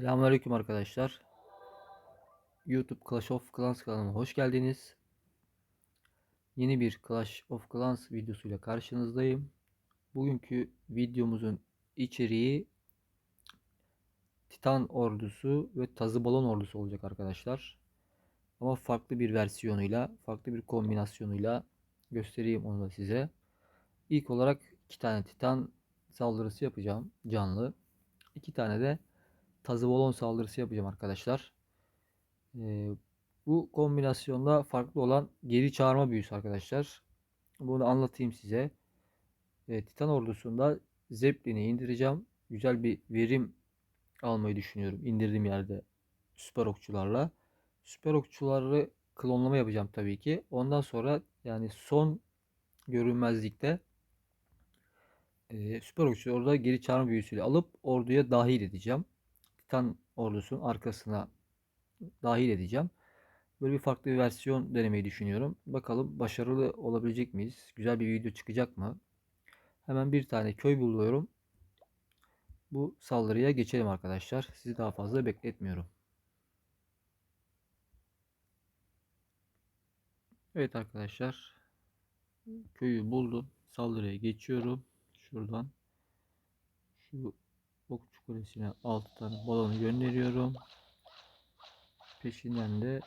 Selamünaleyküm arkadaşlar. YouTube Clash of Clans kanalına hoş geldiniz. Yeni bir Clash of Clans videosuyla karşınızdayım. Bugünkü videomuzun içeriği Titan ordusu ve Tazı Balon ordusu olacak arkadaşlar. Ama farklı bir versiyonuyla, farklı bir kombinasyonuyla göstereyim onu da size. İlk olarak iki tane Titan saldırısı yapacağım canlı. İki tane de tazı balon saldırısı yapacağım arkadaşlar. Ee, bu kombinasyonda farklı olan geri çağırma büyüsü arkadaşlar. Bunu anlatayım size. Ee, Titan ordusunda Zeppelin'i indireceğim. Güzel bir verim almayı düşünüyorum. İndirdiğim yerde süper okçularla. Süper okçuları klonlama yapacağım tabii ki. Ondan sonra yani son görünmezlikte e, süper okçuları orada geri çağırma büyüsüyle alıp orduya dahil edeceğim. Titan ordusunun arkasına dahil edeceğim. Böyle bir farklı bir versiyon denemeyi düşünüyorum. Bakalım başarılı olabilecek miyiz? Güzel bir video çıkacak mı? Hemen bir tane köy buluyorum. Bu saldırıya geçelim arkadaşlar. Sizi daha fazla bekletmiyorum. Evet arkadaşlar. Köyü buldum. Saldırıya geçiyorum. Şuradan. Şu okçu kulesine 6 tane balonu gönderiyorum. Peşinden de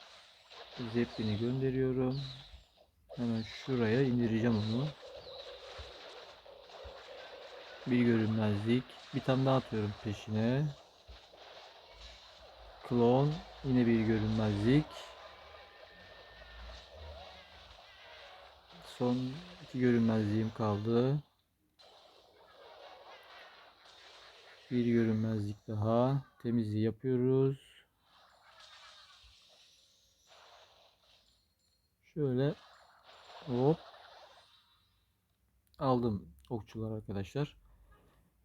Zeppelin'i gönderiyorum. Hemen şuraya indireceğim onu. Bir görünmezlik. Bir tane daha atıyorum peşine. Klon. Yine bir görünmezlik. Son iki görünmezliğim kaldı. Bir görünmezlik daha. Temizliği yapıyoruz. Şöyle hop aldım okçular arkadaşlar.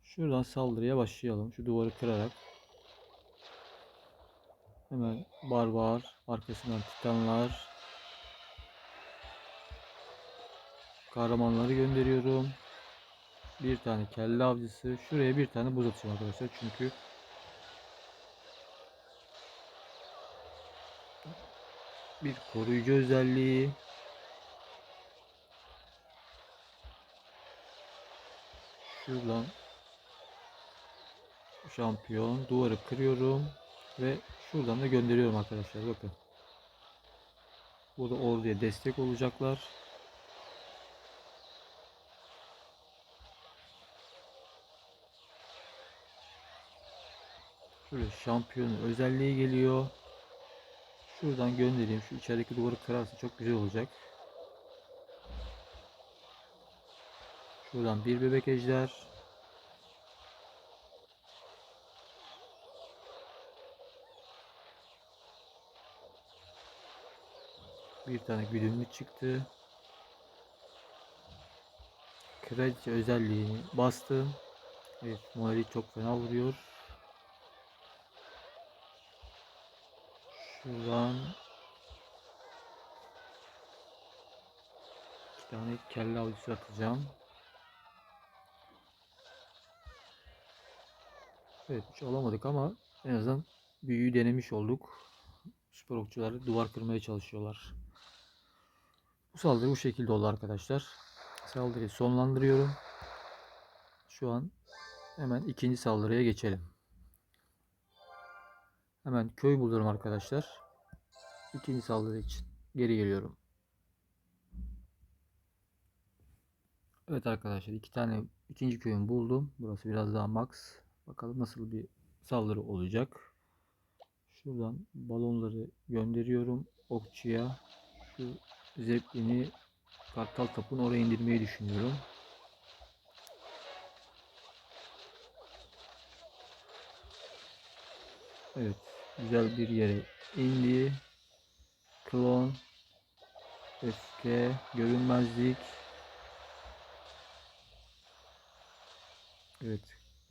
Şuradan saldırıya başlayalım. Şu duvarı kırarak. Hemen barbar arkasından titanlar. Kahramanları gönderiyorum. Bir tane kelle avcısı. Şuraya bir tane buz atacağım arkadaşlar. Çünkü bir koruyucu özelliği. Şuradan şampiyon duvarı kırıyorum ve şuradan da gönderiyorum arkadaşlar bakın. Burada orduya destek olacaklar. Şöyle şampiyon özelliği geliyor. Şuradan göndereyim. Şu içerideki duvarı kırarsa çok güzel olacak. Şuradan bir bebek ejder. Bir tane güdümlü çıktı. Kraliçe özelliğini bastım. Evet, morali çok fena vuruyor. Şuradan iki tane kelle avcısı atacağım. Evet hiç alamadık ama en azından büyüyü denemiş olduk. Süper okçular duvar kırmaya çalışıyorlar. Bu saldırı bu şekilde oldu arkadaşlar. Saldırıyı sonlandırıyorum. Şu an hemen ikinci saldırıya geçelim. Hemen köy buluyorum arkadaşlar. İkinci saldırı için geri geliyorum. Evet arkadaşlar iki tane ikinci köyüm buldum. Burası biraz daha max. Bakalım nasıl bir saldırı olacak. Şuradan balonları gönderiyorum okçuya. Şu zeplini kartal tapın oraya indirmeyi düşünüyorum. Evet. Güzel bir yere indi. Klon. Öfke. Görünmezlik. Evet.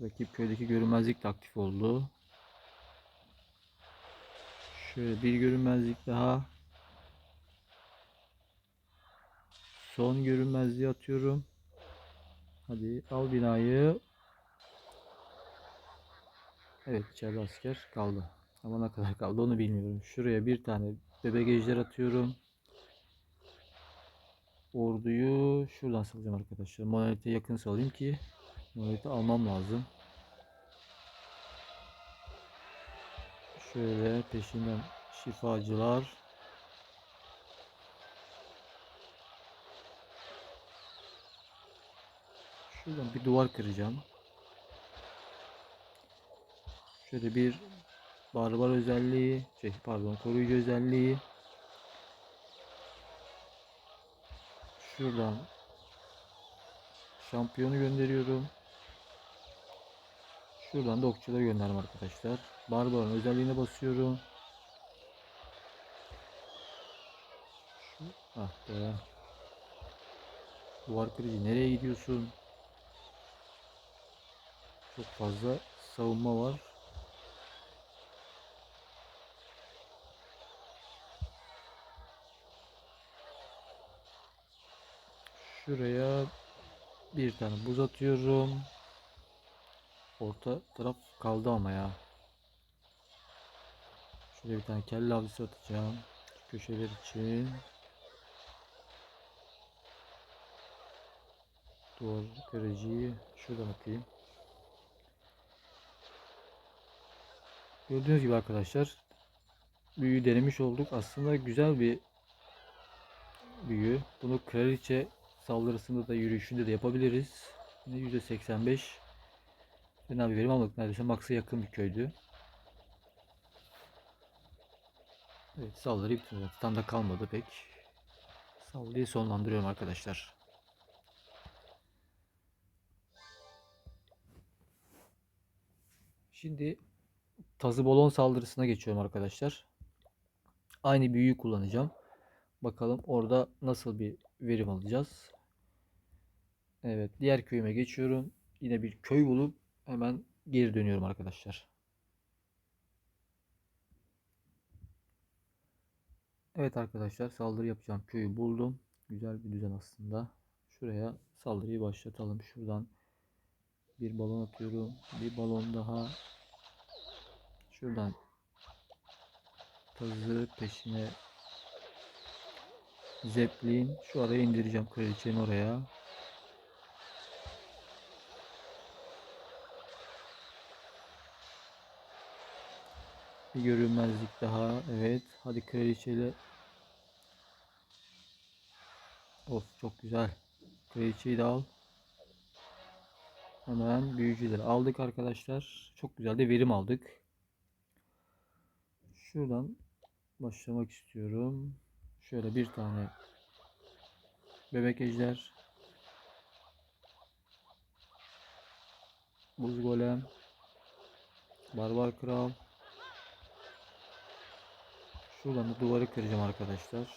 Rakip köydeki görünmezlik de aktif oldu. Şöyle bir görünmezlik daha. Son görünmezliği atıyorum. Hadi al binayı. Evet içeride asker kaldı. Ama ne kadar kaldı onu bilmiyorum. Şuraya bir tane bebek ejder atıyorum. Orduyu şuradan salacağım arkadaşlar. Monolite yakın salayım ki monolite almam lazım. Şöyle peşinden şifacılar. Şuradan bir duvar kıracağım. Şöyle bir barbar özelliği, şey pardon koruyucu özelliği. Şuradan şampiyonu gönderiyorum. Şuradan da okçuları gönderdim arkadaşlar. Barbarın özelliğine basıyorum. Şu, ah be. Duvar kırıcı nereye gidiyorsun? Çok fazla savunma var. Şuraya bir tane buz atıyorum. Orta taraf kaldı ama ya. Şuraya bir tane kelle avcısı atacağım. Köşeler için. Duvar kırıcıyı şuradan atayım. Gördüğünüz gibi arkadaşlar büyü denemiş olduk. Aslında güzel bir büyü. Bunu kraliçe saldırısında da yürüyüşünde de yapabiliriz. Yine %85 fena bir verim almadık. Neredeyse maksa yakın bir köydü. Evet saldırıyı bitirdim. Tam da kalmadı pek. Saldırıyı sonlandırıyorum arkadaşlar. Şimdi Tazı balon saldırısına geçiyorum arkadaşlar. Aynı büyüyü kullanacağım. Bakalım orada nasıl bir verim alacağız. Evet diğer köyüme geçiyorum. Yine bir köy bulup hemen geri dönüyorum arkadaşlar. Evet arkadaşlar saldırı yapacağım köyü buldum. Güzel bir düzen aslında. Şuraya saldırıyı başlatalım. Şuradan bir balon atıyorum. Bir balon daha. Şuradan tazı peşine Zeppelin. Şu araya indireceğim kraliçenin oraya. Bir görünmezlik daha. Evet. Hadi kraliçeyle. Of çok güzel. Kraliçeyi de al. Hemen büyücüleri aldık arkadaşlar. Çok güzel de verim aldık. Şuradan başlamak istiyorum. Şöyle bir tane bebek ejder. Buz golem. Barbar kral. Şuradan da duvarı kıracağım arkadaşlar.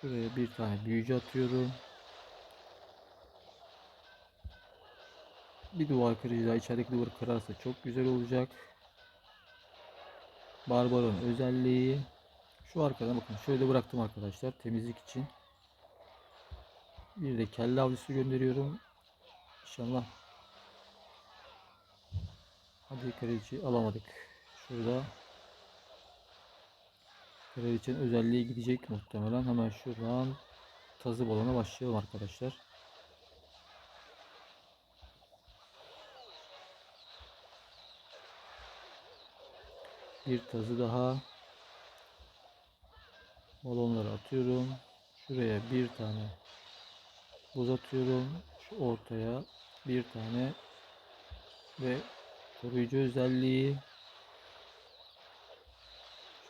Şuraya bir tane büyücü atıyorum. Bir duvar kırıcı daha içerideki duvarı kırarsa çok güzel olacak. Barbaron özelliği. Şu arkadan bakın şöyle bıraktım arkadaşlar temizlik için. Bir de kelle avcısı gönderiyorum. İnşallah. Hadi kraliçeyi alamadık. Şurada kraliçenin özelliği gidecek muhtemelen. Hemen şuradan tazı balona başlayalım arkadaşlar. Bir tazı daha. Balonları atıyorum. Şuraya bir tane buz atıyorum. Şu ortaya bir tane ve koruyucu özelliği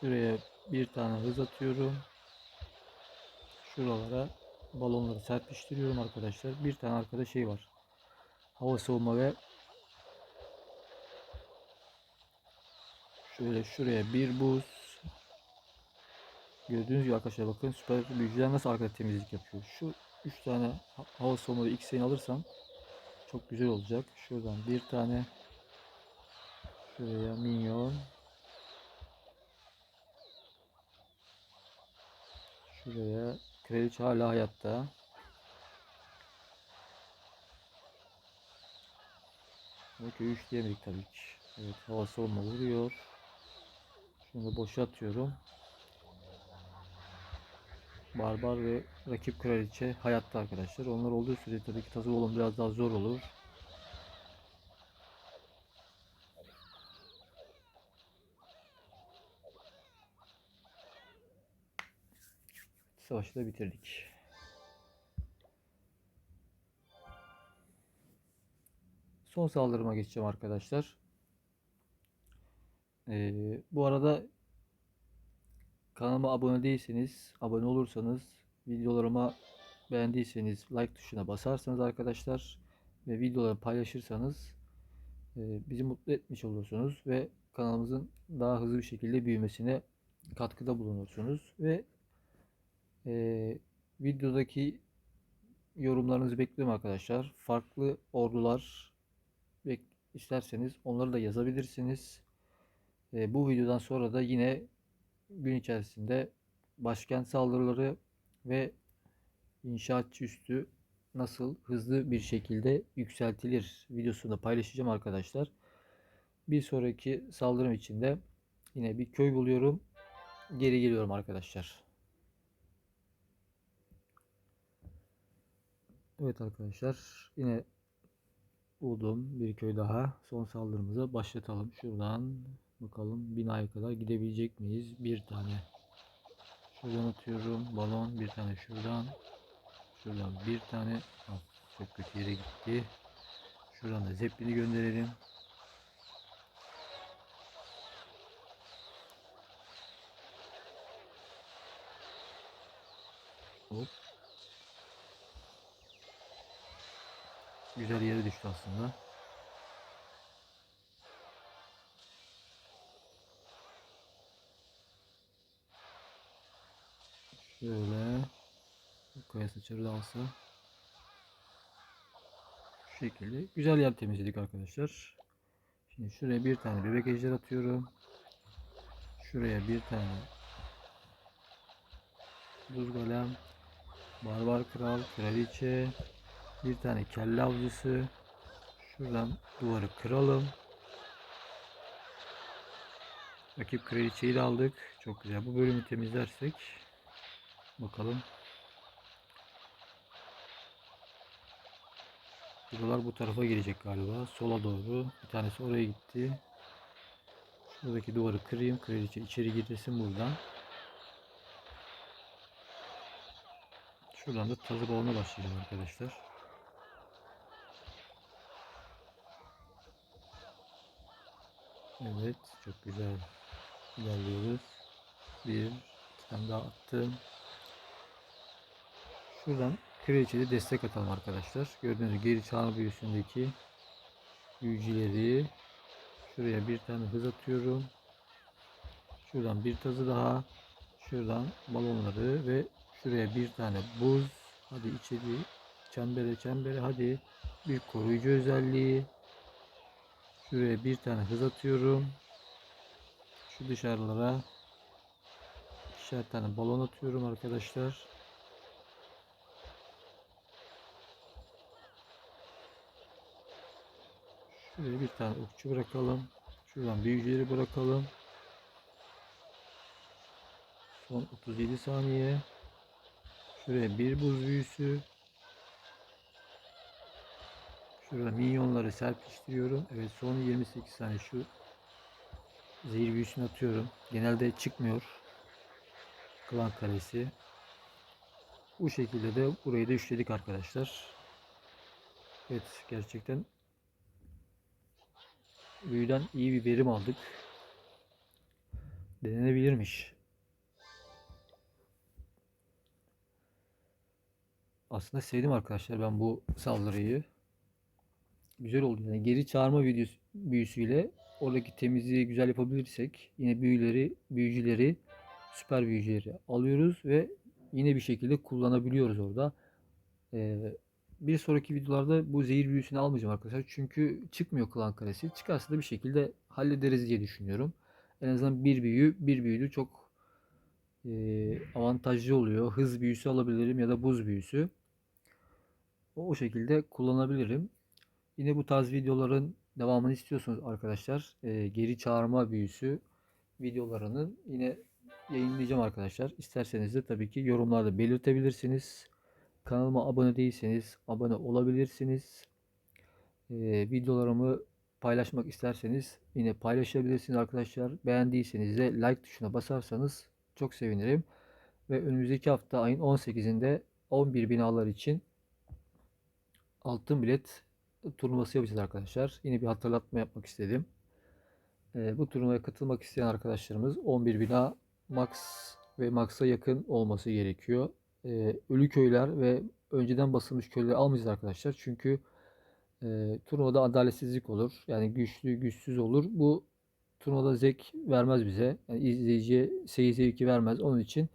şuraya bir tane hız atıyorum. Şuralara balonları serpiştiriyorum arkadaşlar. Bir tane arkada şey var. Hava soğuma ve Şöyle şuraya bir buz. Gördüğünüz gibi arkadaşlar bakın süper büyücüler nasıl arkada temizlik yapıyor. Şu 3 tane hava soğuma ve X'ini alırsam çok güzel olacak. Şuradan bir tane şuraya minyon şuraya kraliçe hala hayatta. Ama köyü üçleyemedik tabii ki. Evet hava savunma vuruyor. Şunu da boşa. Barbar ve rakip kraliçe hayatta arkadaşlar. Onlar olduğu sürece tabii ki tazı olun biraz daha zor olur. Savaşı da bitirdik. Son saldırıma geçeceğim arkadaşlar. Ee, bu arada kanalıma abone değilseniz, abone olursanız, videolarıma beğendiyseniz like tuşuna basarsanız arkadaşlar ve videoları paylaşırsanız e, bizi mutlu etmiş olursunuz ve kanalımızın daha hızlı bir şekilde büyümesine katkıda bulunursunuz ve e, videodaki yorumlarınızı bekliyorum arkadaşlar. Farklı ordular isterseniz onları da yazabilirsiniz. E, bu videodan sonra da yine gün içerisinde başkent saldırıları ve inşaatçı üstü nasıl hızlı bir şekilde yükseltilir videosunu paylaşacağım arkadaşlar. Bir sonraki saldırım için de yine bir köy buluyorum. Geri geliyorum arkadaşlar. Evet arkadaşlar yine buldum bir köy daha. Son saldırımıza başlatalım. Şuradan bakalım binaya kadar gidebilecek miyiz? Bir tane. Şuradan atıyorum. Balon bir tane şuradan. Şuradan bir tane. Ah, çok kötü yere gitti. Şuradan da zeplini gönderelim. Hop. Güzel yere düştü aslında. Şöyle kaya saçarı da alsa şu şekilde güzel yer temizledik arkadaşlar. Şimdi şuraya bir tane bebek ejder atıyorum. Şuraya bir tane buz golem, barbar kral, kraliçe, bir tane kelle avcısı. Şuradan duvarı kıralım. Rakip kraliçeyi de aldık. Çok güzel. Bu bölümü temizlersek bakalım. Buralar bu tarafa gelecek galiba. Sola doğru. Bir tanesi oraya gitti. Şuradaki duvarı kırayım. Kraliçe içeri girsin buradan. Şuradan da tazı balona başlayacağım arkadaşlar. Evet, çok güzel ilerliyoruz. Bir, tane daha attım. Şuradan kraliçede destek atalım arkadaşlar. Gördüğünüz gibi geri çağrı büyüsündeki büyücüleri şuraya bir tane hız atıyorum. Şuradan bir tazı daha. Şuradan balonları ve şuraya bir tane buz. Hadi içeri çembere çembere hadi bir koruyucu özelliği. Şuraya bir tane hız atıyorum. Şu dışarılara ikişer tane balon atıyorum arkadaşlar. Şuraya bir tane okçu bırakalım. Şuradan büyücüleri bırakalım. Son 37 saniye. Şuraya bir buz büyüsü. Şurada minyonları serpiştiriyorum. Evet son 28 saniye şu zehir büyüsünü atıyorum. Genelde çıkmıyor. Klan karesi. Bu şekilde de burayı da üçledik arkadaşlar. Evet gerçekten büyüden iyi bir verim aldık. Denenebilirmiş. Aslında sevdim arkadaşlar ben bu saldırıyı. Güzel oldu. Yani geri çağırma videosu, büyüsüyle oradaki temizliği güzel yapabilirsek yine büyüleri, büyücüleri, süper büyücüleri alıyoruz ve yine bir şekilde kullanabiliyoruz orada. Ee, bir sonraki videolarda bu zehir büyüsünü almayacağım arkadaşlar. Çünkü çıkmıyor klan karesi. Çıkarsa da bir şekilde hallederiz diye düşünüyorum. En azından bir büyü, bir büyüdü çok e, avantajlı oluyor. Hız büyüsü alabilirim ya da buz büyüsü. O, o şekilde kullanabilirim. Yine bu tarz videoların devamını istiyorsunuz arkadaşlar. e, geri çağırma büyüsü videolarının yine yayınlayacağım arkadaşlar. İsterseniz de tabii ki yorumlarda belirtebilirsiniz. Kanalıma abone değilseniz abone olabilirsiniz. E, videolarımı paylaşmak isterseniz yine paylaşabilirsiniz arkadaşlar. Beğendiyseniz de like tuşuna basarsanız çok sevinirim. Ve önümüzdeki hafta ayın 18'inde 11 binalar için altın bilet turnuvası yapacağız arkadaşlar. Yine bir hatırlatma yapmak istedim. Ee, bu turnuvaya katılmak isteyen arkadaşlarımız 11 bina max ve max'a yakın olması gerekiyor. Ee, ölü köyler ve önceden basılmış köyleri almayacağız arkadaşlar. Çünkü e, turnuvada adaletsizlik olur. Yani güçlü güçsüz olur. Bu turnuvada zevk vermez bize. Yani izleyiciye seyir zevki vermez. Onun için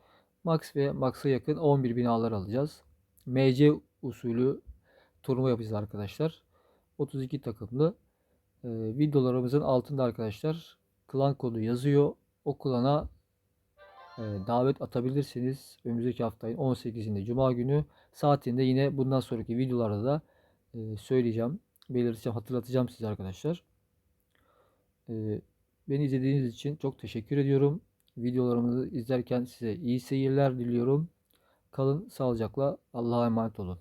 max ve max'a yakın 11 binalar alacağız. MC usulü turnuva yapacağız arkadaşlar. 32 takımlı. Ee, videolarımızın altında arkadaşlar klan kodu yazıyor. O klana e, davet atabilirsiniz. Önümüzdeki haftayın 18'inde Cuma günü saatinde yine bundan sonraki videolarda da e, söyleyeceğim. Belirteceğim, hatırlatacağım size arkadaşlar. E, beni izlediğiniz için çok teşekkür ediyorum. Videolarımızı izlerken size iyi seyirler diliyorum. Kalın sağlıcakla. Allah'a emanet olun.